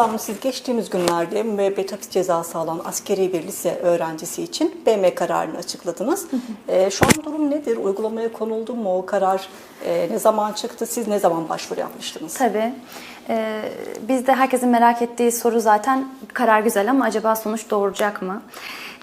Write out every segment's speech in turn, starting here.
Hanım siz geçtiğimiz günlerde müebbet hapis cezası alan askeri bir lise öğrencisi için BM kararını açıkladınız. Ee, şu an durum nedir? Uygulamaya konuldu mu o karar? Ee, ne zaman çıktı? Siz ne zaman başvuru yapmıştınız? Tabii. Ee, bizde herkesin merak ettiği soru zaten karar güzel ama acaba sonuç doğuracak mı?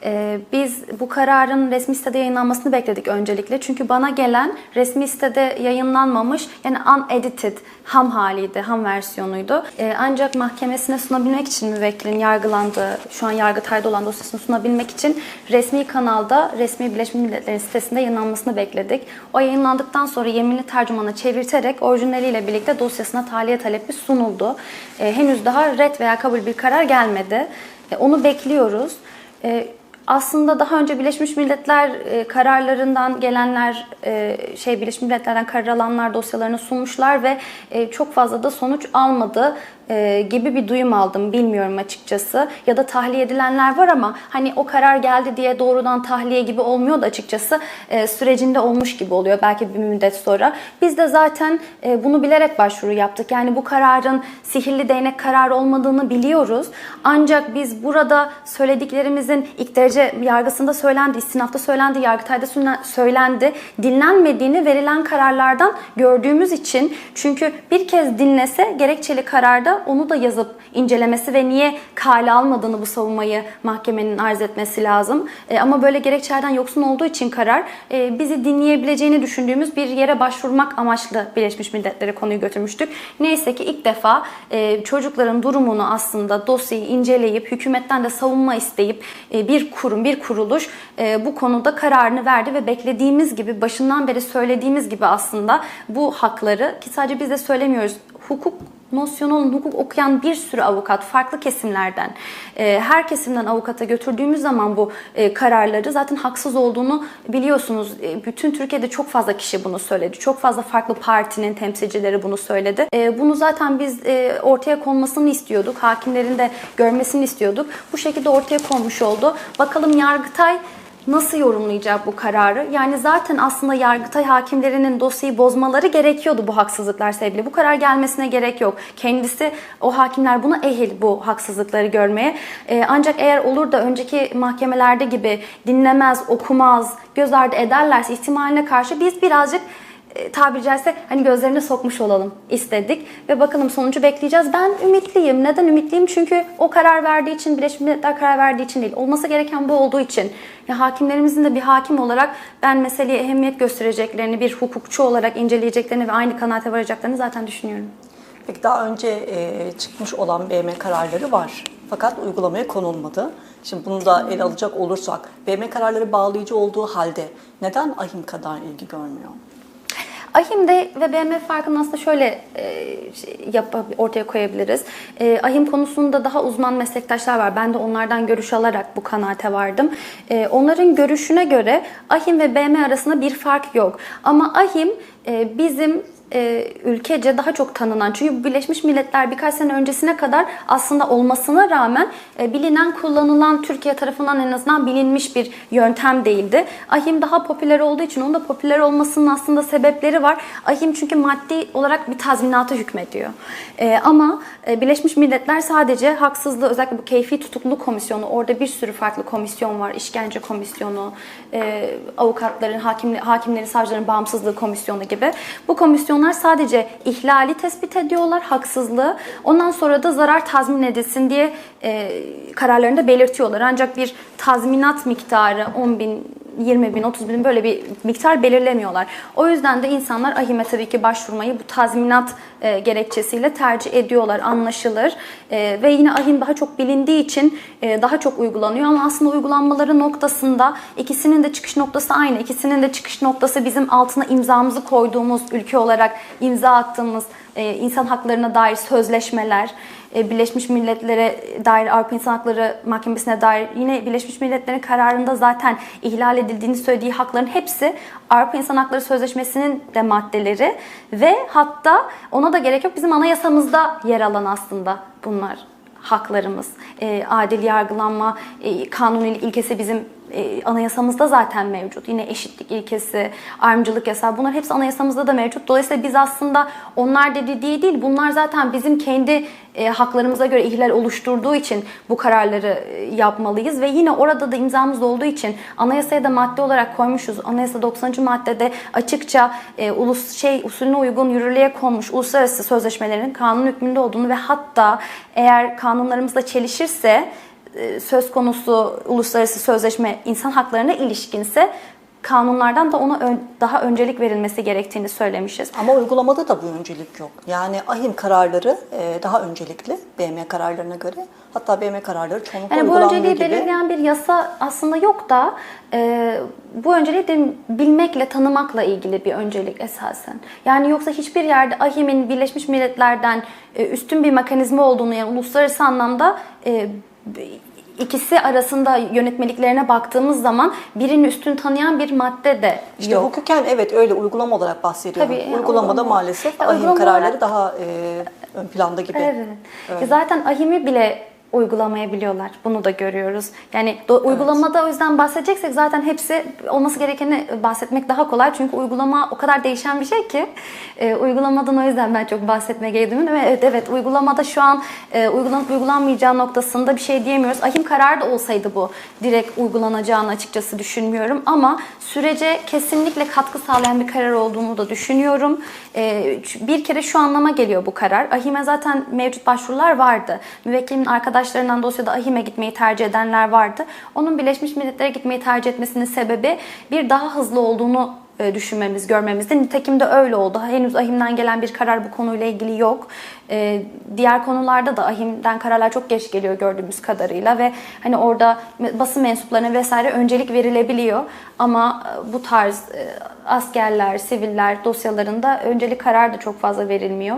Ee, biz bu kararın resmi sitede yayınlanmasını bekledik öncelikle. Çünkü bana gelen resmi sitede yayınlanmamış yani unedited ham haliydi, ham versiyonuydu. Ee, ancak mahkemesine sunabilmek için müvekkilin yargılandığı, şu an Yargıtay'da olan dosyasını sunabilmek için resmi kanalda, resmi Birleşmiş Milletler'in sitesinde yayınlanmasını bekledik. O yayınlandıktan sonra yeminli tercümana çevirterek orijinaliyle birlikte dosyasına tahliye talebi sunuldu. Ee, henüz daha red veya kabul bir karar gelmedi. Onu bekliyoruz. Aslında daha önce Birleşmiş Milletler e, kararlarından gelenler, e, şey Birleşmiş Milletler'den karar alanlar dosyalarını sunmuşlar ve e, çok fazla da sonuç almadı e, gibi bir duyum aldım. Bilmiyorum açıkçası. Ya da tahliye edilenler var ama hani o karar geldi diye doğrudan tahliye gibi olmuyor da açıkçası e, sürecinde olmuş gibi oluyor belki bir müddet sonra. Biz de zaten e, bunu bilerek başvuru yaptık. Yani bu kararın sihirli değnek kararı olmadığını biliyoruz. Ancak biz burada söylediklerimizin ilk derece yargısında söylendi, istinafta söylendi, yargıtayda söylendi, dinlenmediğini verilen kararlardan gördüğümüz için çünkü bir kez dinlese gerekçeli kararda onu da yazıp incelemesi ve niye kale almadığını bu savunmayı mahkemenin arz etmesi lazım. E, ama böyle gerekçelerden yoksun olduğu için karar e, bizi dinleyebileceğini düşündüğümüz bir yere başvurmak amaçlı Birleşmiş Milletler'e konuyu götürmüştük. Neyse ki ilk defa e, çocukların durumunu aslında dosyayı inceleyip hükümetten de savunma isteyip e, bir kurum, bir kuruluş e, bu konuda kararını verdi ve beklediğimiz gibi başından beri söylediğimiz gibi aslında bu hakları ki sadece biz de söylemiyoruz hukuk nosyonun hukuk okuyan bir sürü avukat farklı kesimlerden e, her kesimden avukata götürdüğümüz zaman bu e, kararları zaten haksız olduğunu biliyorsunuz. E, bütün Türkiye'de çok fazla kişi bunu söyledi. Çok fazla farklı partinin temsilcileri bunu söyledi. E, bunu zaten biz e, ortaya konmasını istiyorduk. Hakimlerin de görmesini istiyorduk. Bu şekilde ortaya konmuş oldu. Bakalım Yargıtay nasıl yorumlayacak bu kararı? Yani zaten aslında Yargıtay hakimlerinin dosyayı bozmaları gerekiyordu bu haksızlıklar sebebiyle. Bu karar gelmesine gerek yok. Kendisi o hakimler buna ehil bu haksızlıkları görmeye. Ee, ancak eğer olur da önceki mahkemelerde gibi dinlemez, okumaz, göz ardı ederlerse ihtimaline karşı biz birazcık tabiri caizse hani gözlerine sokmuş olalım istedik ve bakalım sonucu bekleyeceğiz. Ben ümitliyim. Neden ümitliyim? Çünkü o karar verdiği için, Birleşmiş Milletler karar verdiği için değil. Olması gereken bu olduğu için. Ya hakimlerimizin de bir hakim olarak ben meseleye ehemmiyet göstereceklerini, bir hukukçu olarak inceleyeceklerini ve aynı kanaate varacaklarını zaten düşünüyorum. Peki daha önce e, çıkmış olan BM kararları var. Fakat uygulamaya konulmadı. Şimdi bunu da ele alacak olursak, BM kararları bağlayıcı olduğu halde neden ahim kadar ilgi görmüyor? Ahim'de ve BM farkını aslında şöyle e, şey, yap, ortaya koyabiliriz. E, Ahim konusunda daha uzman meslektaşlar var. Ben de onlardan görüş alarak bu kanaate vardım. E, onların görüşüne göre Ahim ve BM arasında bir fark yok. Ama Ahim e, bizim e, ülkece daha çok tanınan. Çünkü Birleşmiş Milletler birkaç sene öncesine kadar aslında olmasına rağmen e, bilinen, kullanılan Türkiye tarafından en azından bilinmiş bir yöntem değildi. Ahim daha popüler olduğu için onun da popüler olmasının aslında sebepleri var. Ahim çünkü maddi olarak bir tazminata hükmediyor. E, ama e, Birleşmiş Milletler sadece haksızlığı özellikle bu keyfi tutukluluk komisyonu orada bir sürü farklı komisyon var. İşkence komisyonu, avukatların, hakimli, hakimlerin, savcıların bağımsızlığı komisyonu gibi. Bu komisyon onlar sadece ihlali tespit ediyorlar, haksızlığı. Ondan sonra da zarar tazmin edilsin diye e, kararlarında belirtiyorlar. Ancak bir tazminat miktarı 10 bin 20 bin, 30 bin böyle bir miktar belirlemiyorlar. O yüzden de insanlar ahime tabii ki başvurmayı bu tazminat e, gerekçesiyle tercih ediyorlar, anlaşılır. E, ve yine ahim daha çok bilindiği için e, daha çok uygulanıyor. Ama aslında uygulanmaları noktasında ikisinin de çıkış noktası aynı. İkisinin de çıkış noktası bizim altına imzamızı koyduğumuz ülke olarak imza attığımız e, insan haklarına dair sözleşmeler, Birleşmiş Milletler'e dair Avrupa İnsan Hakları Mahkemesi'ne dair yine Birleşmiş Milletler'in kararında zaten ihlal edildiğini söylediği hakların hepsi Avrupa İnsan Hakları Sözleşmesi'nin de maddeleri ve hatta ona da gerek yok bizim anayasamızda yer alan aslında bunlar haklarımız. E, adil yargılanma, e, kanunilik ilkesi bizim e, anayasamızda zaten mevcut. Yine eşitlik ilkesi, ayrımcılık yasağı bunlar hepsi anayasamızda da mevcut. Dolayısıyla biz aslında onlar dediği değil bunlar zaten bizim kendi e, haklarımıza göre ihlal oluşturduğu için bu kararları e, yapmalıyız ve yine orada da imzamız olduğu için anayasaya da madde olarak koymuşuz. Anayasa 90. maddede açıkça e, ulus şey usulüne uygun yürürlüğe konmuş uluslararası sözleşmelerin kanun hükmünde olduğunu ve hatta eğer kanunlarımızla çelişirse söz konusu uluslararası sözleşme insan haklarına ilişkinse kanunlardan da ona ön- daha öncelik verilmesi gerektiğini söylemişiz. Ama uygulamada da bu öncelik yok. Yani ahim kararları e, daha öncelikli BM kararlarına göre. Hatta BM kararları çoğunlukla Yani bu önceliği gibi. belirleyen bir yasa aslında yok da e, bu önceliği de bilmekle, tanımakla ilgili bir öncelik esasen. Yani yoksa hiçbir yerde AHİM'in Birleşmiş Milletler'den e, üstün bir mekanizma olduğunu yani uluslararası anlamda e, ikisi arasında yönetmeliklerine baktığımız zaman birini üstün tanıyan bir madde de İşte yok. hukuken evet öyle uygulama olarak bahsediyorum. Tabii, Uygulamada uygulama- maalesef Ya ahim uygulama kararları olarak- daha e, ön planda gibi. Evet. Öyle. Zaten ahimi bile uygulamayabiliyorlar. Bunu da görüyoruz. Yani do- uygulamada o yüzden bahsedeceksek zaten hepsi olması gerekeni bahsetmek daha kolay. Çünkü uygulama o kadar değişen bir şey ki e, uygulamadan o yüzden ben çok bahsetmeye Ve evet, evet uygulamada şu an e, uygulanıp uygulanmayacağı noktasında bir şey diyemiyoruz. Ahim kararı da olsaydı bu direkt uygulanacağını açıkçası düşünmüyorum. Ama sürece kesinlikle katkı sağlayan bir karar olduğunu da düşünüyorum. E, bir kere şu anlama geliyor bu karar. Ahime zaten mevcut başvurular vardı. Müvekkilimin arkadaşlarından dosyada Ahime gitmeyi tercih edenler vardı. Onun Birleşmiş Milletler'e gitmeyi tercih etmesinin sebebi bir daha hızlı olduğunu e, düşünmemiz, görmemizde. Nitekim de öyle oldu. Henüz AHİM'den gelen bir karar bu konuyla ilgili yok. E, diğer konularda da AHİM'den kararlar çok geç geliyor gördüğümüz kadarıyla ve hani orada basın mensuplarına vesaire öncelik verilebiliyor. Ama e, bu tarz e, askerler, siviller dosyalarında öncelik karar da çok fazla verilmiyor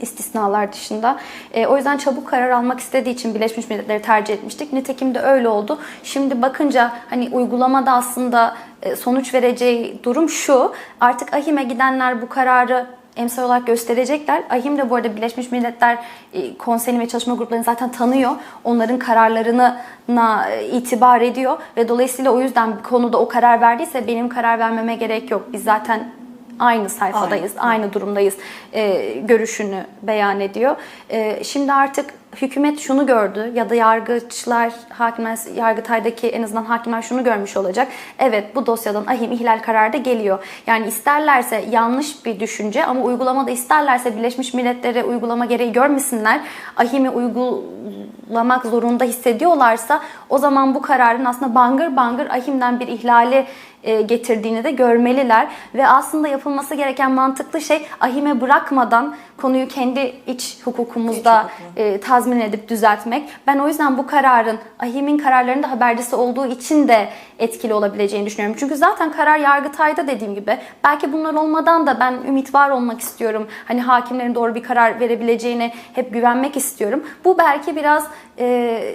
istisnalar dışında. E, o yüzden çabuk karar almak istediği için Birleşmiş Milletler'i tercih etmiştik. Nitekim de öyle oldu. Şimdi bakınca hani uygulamada aslında e, sonuç vereceği durum şu. Artık AHİM'e gidenler bu kararı emsal olarak gösterecekler. AHİM de bu arada Birleşmiş Milletler e, Konseyi ve çalışma gruplarını zaten tanıyor. Onların kararlarına e, itibar ediyor ve dolayısıyla o yüzden bir konuda o karar verdiyse benim karar vermeme gerek yok. Biz zaten aynı sayfadayız, aynı, aynı durumdayız e, görüşünü beyan ediyor. E, şimdi artık hükümet şunu gördü ya da yargıçlar, hakimler, yargıtaydaki en azından hakimler şunu görmüş olacak. Evet bu dosyadan ahim ihlal kararı da geliyor. Yani isterlerse yanlış bir düşünce ama uygulamada isterlerse Birleşmiş Milletler'e uygulama gereği görmesinler. Ahimi uygulamak zorunda hissediyorlarsa o zaman bu kararın aslında bangır bangır ahimden bir ihlali getirdiğini de görmeliler ve aslında yapılması gereken mantıklı şey ahime bırakmadan konuyu kendi iç hukukumuzda e, tazmin edip düzeltmek. Ben o yüzden bu kararın ahimin kararlarında habercisi olduğu için de etkili olabileceğini düşünüyorum. Çünkü zaten karar Yargıtay'da dediğim gibi belki bunlar olmadan da ben ümit var olmak istiyorum. Hani hakimlerin doğru bir karar verebileceğine hep güvenmek istiyorum. Bu belki biraz e,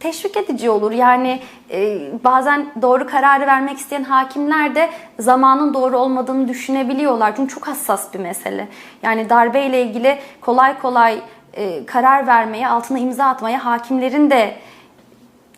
teşvik edici olur. Yani e, bazen doğru kararı vermek isteyen hakimler de zamanın doğru olmadığını düşünebiliyorlar. Çünkü çok hassas bir mesele. Yani darbe ile ilgili kolay kolay e, karar vermeye, altına imza atmaya hakimlerin de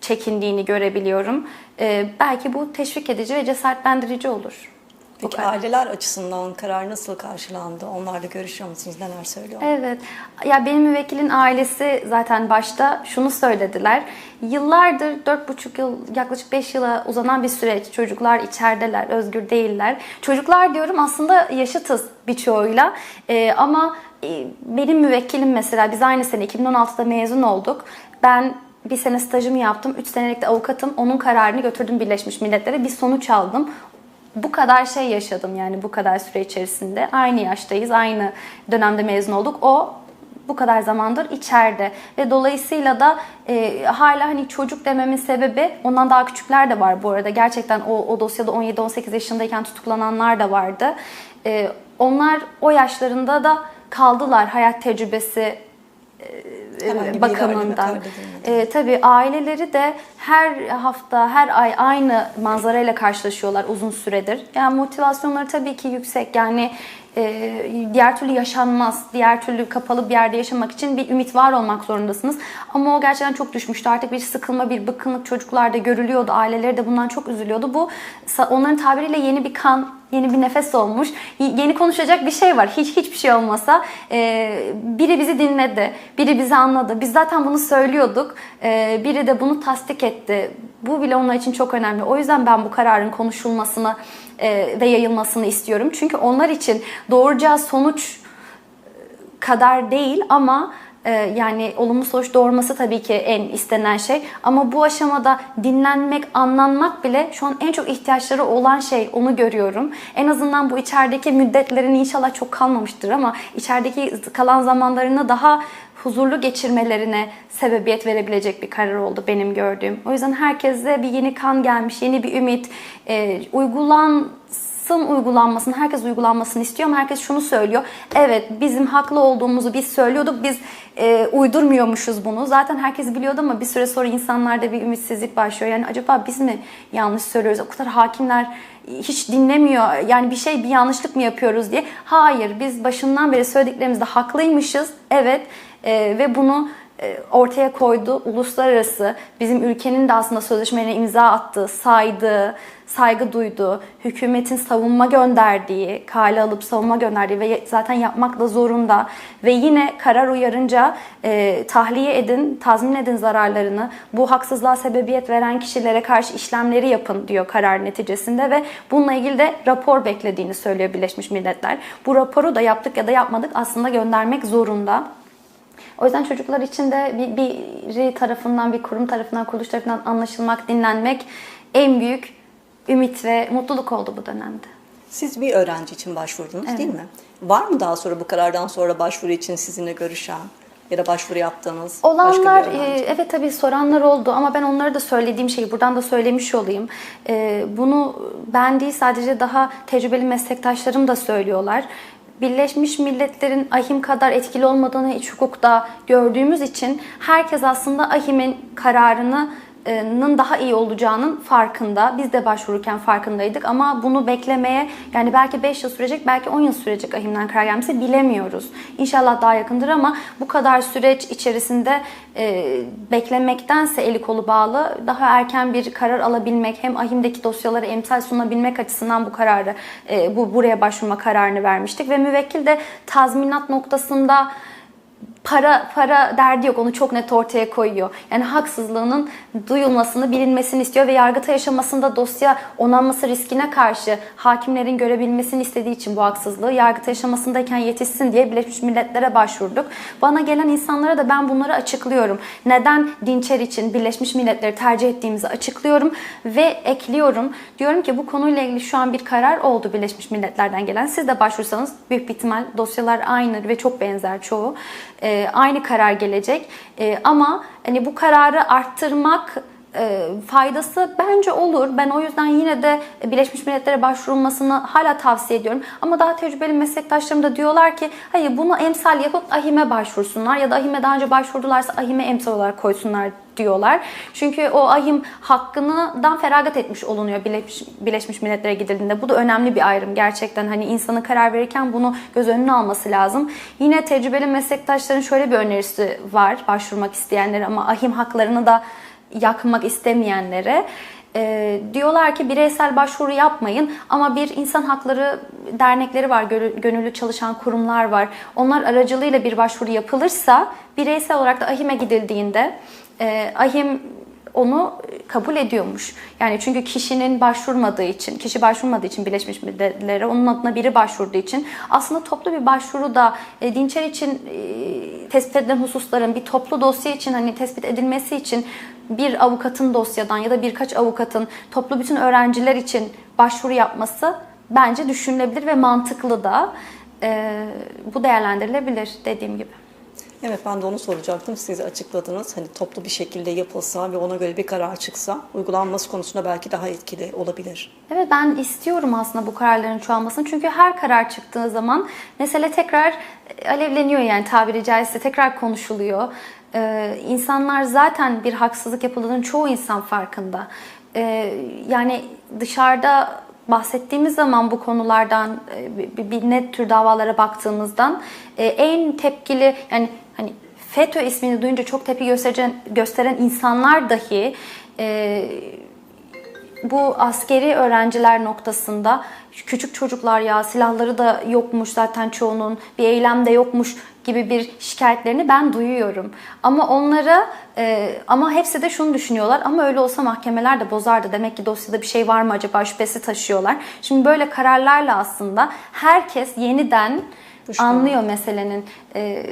çekindiğini görebiliyorum. E, belki bu teşvik edici ve cesaretlendirici olur. Peki aileler açısından karar nasıl karşılandı? Onlarla görüşüyor musunuz? Neler söylüyor? Evet. Ya benim müvekkilin ailesi zaten başta şunu söylediler. Yıllardır 4,5 yıl yaklaşık 5 yıla uzanan bir süreç. Çocuklar içerideler, özgür değiller. Çocuklar diyorum aslında yaşıtız birçoğuyla. Ee, ama e, benim müvekkilim mesela biz aynı sene 2016'da mezun olduk. Ben bir sene stajımı yaptım. 3 senelik de avukatım. Onun kararını götürdüm Birleşmiş Milletler'e. Bir sonuç aldım bu kadar şey yaşadım yani bu kadar süre içerisinde. Aynı yaştayız, aynı dönemde mezun olduk. O bu kadar zamandır içeride ve dolayısıyla da e, hala hani çocuk dememin sebebi ondan daha küçükler de var bu arada. Gerçekten o, o dosyada 17-18 yaşındayken tutuklananlar da vardı. E, onlar o yaşlarında da kaldılar hayat tecrübesi Herhangi bir bakımından. E, tabii aileleri de her hafta, her ay aynı manzarayla karşılaşıyorlar uzun süredir. Yani motivasyonları tabii ki yüksek. Yani e, diğer türlü yaşanmaz. Diğer türlü kapalı bir yerde yaşamak için bir ümit var olmak zorundasınız. Ama o gerçekten çok düşmüştü. Artık bir sıkılma, bir bıkkınlık çocuklarda görülüyordu. Aileleri de bundan çok üzülüyordu. Bu onların tabiriyle yeni bir kan, yeni bir nefes olmuş. Yeni konuşacak bir şey var. Hiç hiçbir şey olmasa e, biri bizi dinledi, biri bizi anladı. Biz zaten bunu söylüyorduk. E, biri de bunu tasdik etti. Bu bile onlar için çok önemli. O yüzden ben bu kararın konuşulmasını e, ve yayılmasını istiyorum. Çünkü onlar için doğuracağı sonuç kadar değil ama e, yani olumlu sonuç doğurması tabii ki en istenen şey. Ama bu aşamada dinlenmek, anlanmak bile şu an en çok ihtiyaçları olan şey. Onu görüyorum. En azından bu içerideki müddetlerin inşallah çok kalmamıştır ama içerideki kalan zamanlarını daha huzurlu geçirmelerine sebebiyet verebilecek bir karar oldu benim gördüğüm. O yüzden herkese bir yeni kan gelmiş, yeni bir ümit. E, uygulan Sın uygulanmasını, herkes uygulanmasını istiyor ama herkes şunu söylüyor. Evet bizim haklı olduğumuzu biz söylüyorduk, biz e, uydurmuyormuşuz bunu. Zaten herkes biliyordu ama bir süre sonra insanlarda bir ümitsizlik başlıyor. Yani acaba biz mi yanlış söylüyoruz? O kadar hakimler hiç dinlemiyor. Yani bir şey bir yanlışlık mı yapıyoruz diye. Hayır biz başından beri söylediklerimizde haklıymışız. Evet e, ve bunu e, ortaya koydu. Uluslararası bizim ülkenin de aslında sözleşmelerine imza attığı, saydığı, saygı duyduğu, hükümetin savunma gönderdiği, kale alıp savunma gönderdiği ve zaten yapmak da zorunda ve yine karar uyarınca e, tahliye edin, tazmin edin zararlarını, bu haksızlığa sebebiyet veren kişilere karşı işlemleri yapın diyor karar neticesinde ve bununla ilgili de rapor beklediğini söylüyor Birleşmiş Milletler. Bu raporu da yaptık ya da yapmadık aslında göndermek zorunda. O yüzden çocuklar için de bir, biri tarafından, bir kurum tarafından, kuruluş tarafından anlaşılmak, dinlenmek en büyük ümit ve mutluluk oldu bu dönemde. Siz bir öğrenci için başvurdunuz değil mi? Var mı daha sonra bu karardan sonra başvuru için sizinle görüşen ya da başvuru yaptığınız Olanlar başka bir e, öğrenci? evet tabii soranlar oldu ama ben onlara da söylediğim şeyi buradan da söylemiş olayım. E, bunu ben değil sadece daha tecrübeli meslektaşlarım da söylüyorlar. Birleşmiş Milletler'in ahim kadar etkili olmadığını iç hukukta gördüğümüz için herkes aslında ahimin kararını nın daha iyi olacağının farkında. Biz de başvururken farkındaydık ama bunu beklemeye yani belki 5 yıl sürecek belki 10 yıl sürecek ahimden karar gelmesi bilemiyoruz. İnşallah daha yakındır ama bu kadar süreç içerisinde e, beklemektense eli kolu bağlı daha erken bir karar alabilmek hem ahimdeki dosyaları emsal sunabilmek açısından bu kararı e, bu buraya başvurma kararını vermiştik ve müvekkil de tazminat noktasında para para derdi yok onu çok net ortaya koyuyor. Yani haksızlığının duyulmasını, bilinmesini istiyor ve yargıta yaşamasında dosya onanması riskine karşı hakimlerin görebilmesini istediği için bu haksızlığı yargıta yaşamasındayken yetişsin diye Birleşmiş Milletler'e başvurduk. Bana gelen insanlara da ben bunları açıklıyorum. Neden Dinçer için Birleşmiş Milletler'i tercih ettiğimizi açıklıyorum ve ekliyorum. Diyorum ki bu konuyla ilgili şu an bir karar oldu Birleşmiş Milletler'den gelen. Siz de başvursanız büyük bir ihtimal dosyalar aynı ve çok benzer çoğu. Ee, aynı karar gelecek. Ee, ama hani bu kararı arttırmak e, faydası bence olur. Ben o yüzden yine de Birleşmiş Milletler'e başvurulmasını hala tavsiye ediyorum. Ama daha tecrübeli meslektaşlarım da diyorlar ki hayır bunu emsal yapıp ahime başvursunlar ya da ahime daha önce başvurdularsa ahime emsal olarak koysunlar diyorlar. Çünkü o ahim hakkından feragat etmiş olunuyor Birleşmiş, Birleşmiş Milletler'e gidildiğinde. Bu da önemli bir ayrım gerçekten. Hani insanın karar verirken bunu göz önüne alması lazım. Yine tecrübeli meslektaşların şöyle bir önerisi var başvurmak isteyenlere ama ahim haklarını da yakmak istemeyenlere. E, diyorlar ki bireysel başvuru yapmayın ama bir insan hakları dernekleri var, gönü- gönüllü çalışan kurumlar var. Onlar aracılığıyla bir başvuru yapılırsa bireysel olarak da ahime gidildiğinde e, ahim onu kabul ediyormuş. Yani çünkü kişinin başvurmadığı için, kişi başvurmadığı için Birleşmiş Milletler'e, onun adına biri başvurduğu için aslında toplu bir başvuru da e, Dinçer için e, tespit edilen hususların bir toplu dosya için hani tespit edilmesi için bir avukatın dosyadan ya da birkaç avukatın toplu bütün öğrenciler için başvuru yapması bence düşünülebilir ve mantıklı da. E, bu değerlendirilebilir dediğim gibi. Evet ben de onu soracaktım. Siz açıkladınız. Hani toplu bir şekilde yapılsa ve ona göre bir karar çıksa uygulanması konusunda belki daha etkili olabilir. Evet ben istiyorum aslında bu kararların çoğalmasını. Çünkü her karar çıktığı zaman mesele tekrar alevleniyor yani tabiri caizse tekrar konuşuluyor. Ee, insanlar zaten bir haksızlık yapıldığının çoğu insan farkında. Ee, yani dışarıda bahsettiğimiz zaman bu konulardan e, bir net tür davalara baktığımızdan e, en tepkili yani hani FETÖ ismini duyunca çok tepki gösteren, gösteren insanlar dahi e, bu askeri öğrenciler noktasında küçük çocuklar ya silahları da yokmuş zaten çoğunun bir eylemde yokmuş gibi bir şikayetlerini ben duyuyorum. Ama onlara e, ama hepsi de şunu düşünüyorlar ama öyle olsa mahkemeler de bozardı. Demek ki dosyada bir şey var mı acaba şüphesi taşıyorlar. Şimdi böyle kararlarla aslında herkes yeniden Düşman. anlıyor meselenin e,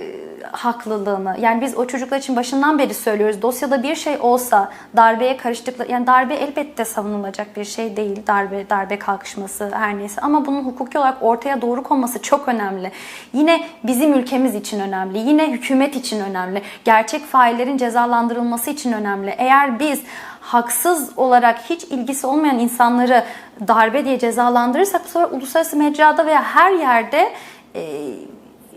haklılığını. Yani biz o çocuklar için başından beri söylüyoruz. Dosyada bir şey olsa darbeye karıştıkları yani darbe elbette savunulacak bir şey değil. Darbe darbe kalkışması her neyse ama bunun hukuki olarak ortaya doğru konması çok önemli. Yine bizim ülkemiz için önemli. Yine hükümet için önemli. Gerçek faillerin cezalandırılması için önemli. Eğer biz haksız olarak hiç ilgisi olmayan insanları darbe diye cezalandırırsak bu sefer uluslararası mecrada veya her yerde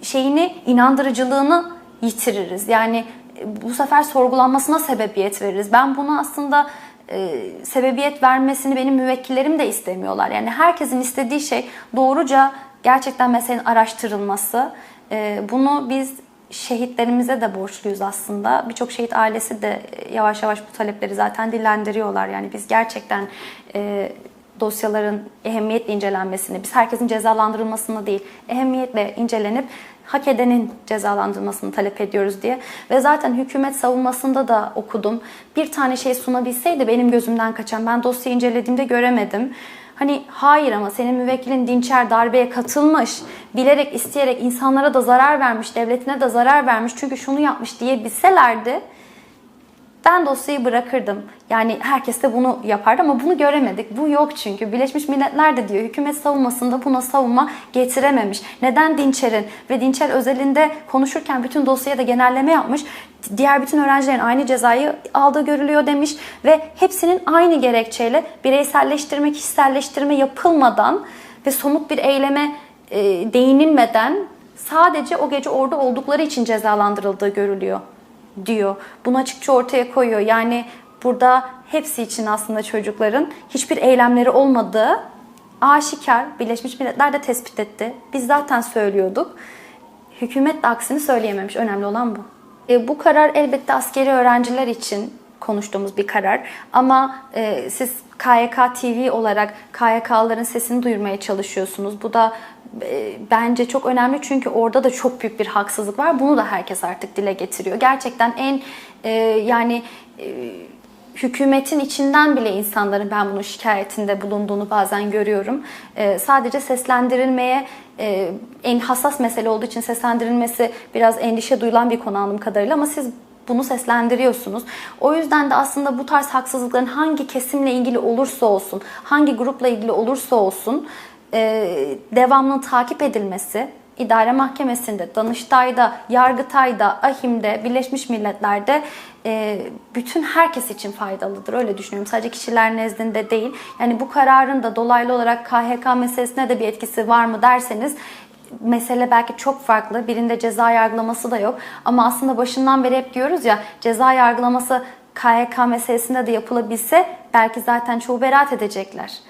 şeyini inandırıcılığını yitiririz. Yani e, bu sefer sorgulanmasına sebebiyet veririz. Ben bunu aslında e, sebebiyet vermesini benim müvekkillerim de istemiyorlar. Yani herkesin istediği şey doğruca gerçekten meselenin araştırılması. E, bunu biz şehitlerimize de borçluyuz aslında. Birçok şehit ailesi de e, yavaş yavaş bu talepleri zaten dillendiriyorlar. Yani biz gerçekten e, dosyaların ehemmiyetle incelenmesini, biz herkesin cezalandırılmasını değil, ehemmiyetle incelenip hak edenin cezalandırılmasını talep ediyoruz diye. Ve zaten hükümet savunmasında da okudum. Bir tane şey sunabilseydi benim gözümden kaçan, ben dosyayı incelediğimde göremedim. Hani hayır ama senin müvekkilin Dinçer darbeye katılmış, bilerek isteyerek insanlara da zarar vermiş, devletine de zarar vermiş çünkü şunu yapmış diye bilselerdi ben dosyayı bırakırdım. Yani herkes de bunu yapardı ama bunu göremedik. Bu yok çünkü. Birleşmiş Milletler de diyor hükümet savunmasında buna savunma getirememiş. Neden Dinçer'in ve Dinçer özelinde konuşurken bütün dosyaya da genelleme yapmış. Diğer bütün öğrencilerin aynı cezayı aldığı görülüyor demiş ve hepsinin aynı gerekçeyle bireyselleştirme, kişiselleştirme yapılmadan ve somut bir eyleme e, değinilmeden sadece o gece orada oldukları için cezalandırıldığı görülüyor diyor. Bunu açıkça ortaya koyuyor. Yani burada hepsi için aslında çocukların hiçbir eylemleri olmadığı aşikar. Birleşmiş Milletler de tespit etti. Biz zaten söylüyorduk. Hükümet de aksini söyleyememiş. Önemli olan bu. E, bu karar elbette askeri öğrenciler için konuştuğumuz bir karar. Ama e, siz KYK TV olarak KYK'ların sesini duyurmaya çalışıyorsunuz. Bu da e, bence çok önemli çünkü orada da çok büyük bir haksızlık var. Bunu da herkes artık dile getiriyor. Gerçekten en e, yani e, hükümetin içinden bile insanların ben bunun şikayetinde bulunduğunu bazen görüyorum. E, sadece seslendirilmeye e, en hassas mesele olduğu için seslendirilmesi biraz endişe duyulan bir konu anladığım kadarıyla ama siz bunu seslendiriyorsunuz. O yüzden de aslında bu tarz haksızlıkların hangi kesimle ilgili olursa olsun, hangi grupla ilgili olursa olsun e, devamlı takip edilmesi idare mahkemesinde, Danıştay'da, Yargıtay'da, AHİM'de, Birleşmiş Milletler'de e, bütün herkes için faydalıdır. Öyle düşünüyorum. Sadece kişiler nezdinde değil. Yani bu kararın da dolaylı olarak KHK meselesine de bir etkisi var mı derseniz mesele belki çok farklı. Birinde ceza yargılaması da yok. Ama aslında başından beri hep diyoruz ya ceza yargılaması KHK meselesinde de yapılabilse belki zaten çoğu beraat edecekler.